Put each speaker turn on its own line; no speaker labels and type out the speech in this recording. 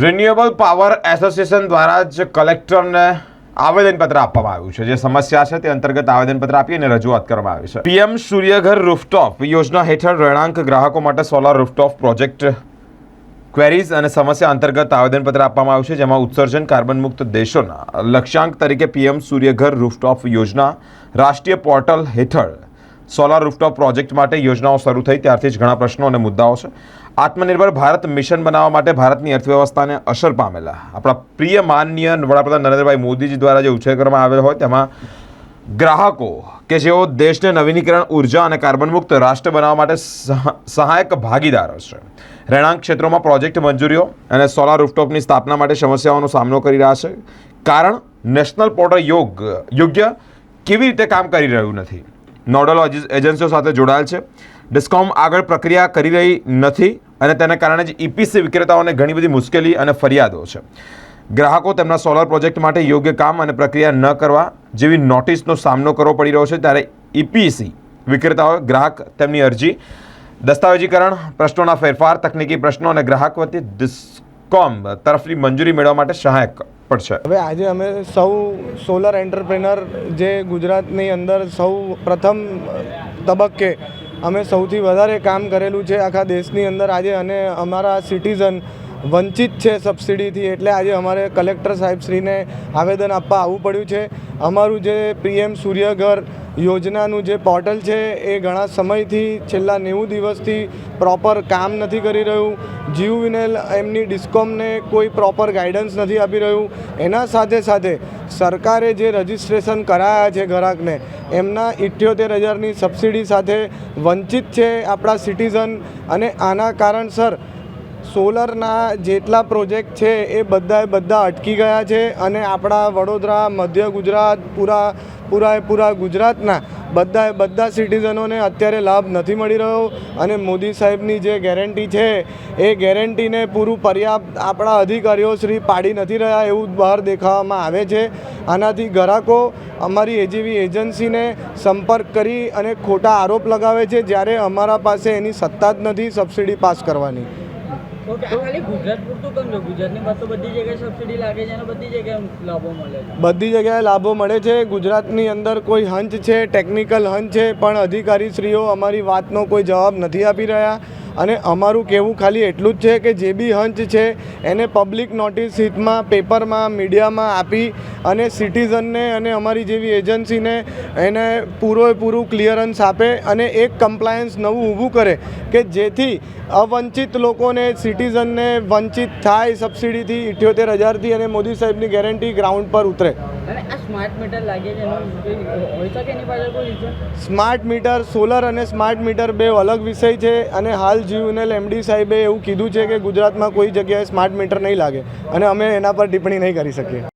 Renewable power association દ્વારા જ કલેક્ટરને આવેદનપત્ર આપવામાં આવ્યું છે. જે સમસ્યા છે તે અંતર્ગત આવેદનપત્ર આપી અને રજૂઆત કરવામાં આવી છે. પીએમ સૂર્યઘર રૂફટોપ યોજના હેઠળ રહેણાંક ગ્રાહકો માટે સોલાર રૂફટોપ પ્રોજેક્ટ ક્વેરીઝ અને સમસ્યા અંતર્ગત આવેદનપત્ર આપવામાં આવ્યું છે, જેમાં ઉત્સર્જન કાર્બન મુક્ત દેશોના લક્ષ્યાંક તરીકે પીએમ સૂર્યઘર રૂફટોપ યોજના રાષ્ટ્રીય પોર્ટલ હેઠળ સોલાર રૂફટોપ પ્રોજેક્ટ માટે યોજનાઓ શરૂ થઈ, ત્યારથી જ ઘણા પ્રશ્નો અને મુદ્દાઓ છે. આત્મનિર્ભર ભારત મિશન બનાવવા માટે ભારતની અર્થવ્યવસ્થાને અસર પામેલા. આપણા પ્રિય માનનીય વડાપ્રધાન નરેન્દ્રભાઈ મોદીજી દ્વારા જે ઉછેર કરવામાં આવેલો હોય, તેમાં ગ્રાહકો કે જેઓ દેશને નવીનીકરણ, ઊર્જા અને કાર્બન મુક્ત રાષ્ટ્ર બનાવવા માટે સહ- સહાયક ભાગીદારો છે. રહેણાંક ક્ષેત્રોમાં પ્રોજેક્ટ મંજૂરીઓ અને સોલાર રૂફટોપની સ્થાપના માટે સમસ્યાઓનો સામનો કરી રહ્યા છે. કારણ, નેશનલ પોર્ટલ યોગ, યોગ્ય કેવી રીતે કામ કરી રહ્યું નથી? નોડલ એજન્સીઓ સાથે જોડાયેલ છે. ડિસ્કોમ આગળ પ્રક્રિયા કરી રહી નથી અને તેને કારણે જ ઇપીસી વિક્રેતાઓને ઘણી બધી મુશ્કેલી અને ફરિયાદો છે. ગ્રાહકો તેમના સોલર પ્રોજેક્ટ માટે યોગ્ય કામ અને પ્રક્રિયા ન કરવા જેવી નોટિસનો સામનો કરવો પડી રહ્યો છે ત્યારે ઇપીસી વિક્રેતાઓ ગ્રાહક તેમની અરજી, દસ્તાવેજીકરણ, પ્રશ્નોના ફેરફાર, તકનીકી પ્રશ્નો અને ગ્રાહક વતી ડિસ્કોમ તરફની મંજૂરી મેળવવા માટે સહાયક પડશે.
હવે આજે અમે સૌ સોલર એન્ટરપ્રેનર જે ગુજરાતની અંદર સૌ પ્રથમ તબક્કે અમે સૌથી વધારે કામ કરેલું છે આખા દેશની અંદર. આજે અને અમારા સિટીઝન વંચિત છે સબસિડીથી એટલે આજે અમારે કલેક્ટર સાહેબશ્રીને આવેદન આપવા આવવું પડ્યું છે. અમારું જે પીએમ સૂર્યઘર યોજનાનું જે પોર્ટલ છે એ ઘણા સમયથી છેલ્લા નેવું દિવસથી પ્રોપર કામ નથી કરી રહ્યું. જીવ વિનેલ એમની ડિસ્કોમને કોઈ પ્રોપર ગાઈડન્સ નથી આપી રહ્યું. એના સાથે સાથે સરકારે જે રજિસ્ટ્રેશન કરાયા છે ગ્રાહકને એમના ઇઠ્યોતેર હજારની સબસિડી સાથે વંચિત છે આપણા સિટીઝન અને આના કારણસર સોલરના જેટલા પ્રોજેક્ટ છે, એ બધાએ બધા અટકી ગયા છે અને આપણા વડોદરા, મધ્ય ગુજરાત, પૂરા પૂરા પૂરા ગુજરાતના બધાએ બધા સિટીઝનોને અત્યારે લાભ નથી મળી રહ્યો અને મોદી સાહેબની જે ગેરંટી છે, એ ગેરંટીને પૂરું પર્યાપ્ત આપણા અધિકારીઓ શ્રી પાડી નથી રહ્યા એવું બહાર દેખાવામાં આવે છે. આનાથી ગ્રાહકો અમારી એજીવી એજન્સીને સંપર્ક કરી અને ખોટા આરોપ લગાવે છે, જ્યારે અમારા પાસે એની સત્તા જ નથી સબસિડી પાસ કરવાની.
બધી જગ્યાએ લાભો મળે છે.
ગુજરાતની અંદર કોઈ હંચ છે ટેકનિકલ હંચ છે, પણ અધિકારીશ્રીઓ અમારી વાતનો કોઈ જવાબ નથી આપી રહ્યા. અને અમારું કહેવું ખાલી એટલું જ છે કે જે બી હંચ છે, એને પબ્લિક નોટિસ હિતમાં પેપરમાં મીડિયામાં આપી અને સિટીઝનને અને અમારી જેવી એજન્સીને એને પૂરેપૂરું ક્લિયરન્સ આપે અને એક કમ્પ્લાયન્સ નવું ઊભું કરે કે જેથી અવંચિત લોકોને સિટીઝનને વંચિત થાય સબસિડીથી ઇઠ્યોતેર હજારથી અને મોદી સાહેબની ગેરંટી ગ્રાઉન્ડ પર ઉતરે. સ્માર્ટ મીટર, સોલર અને સ્માર્ટ મીટર બે અલગ વિષય છે અને હાલ જીયુનેલ એમડી સાહેબે એવું કીધું છે કે ગુજરાતમાં કોઈ જગ્યાએ સ્માર્ટ મીટર નહીં લાગે અને અમે એના પર ટિપ્પણી નહીં કરી શકીએ.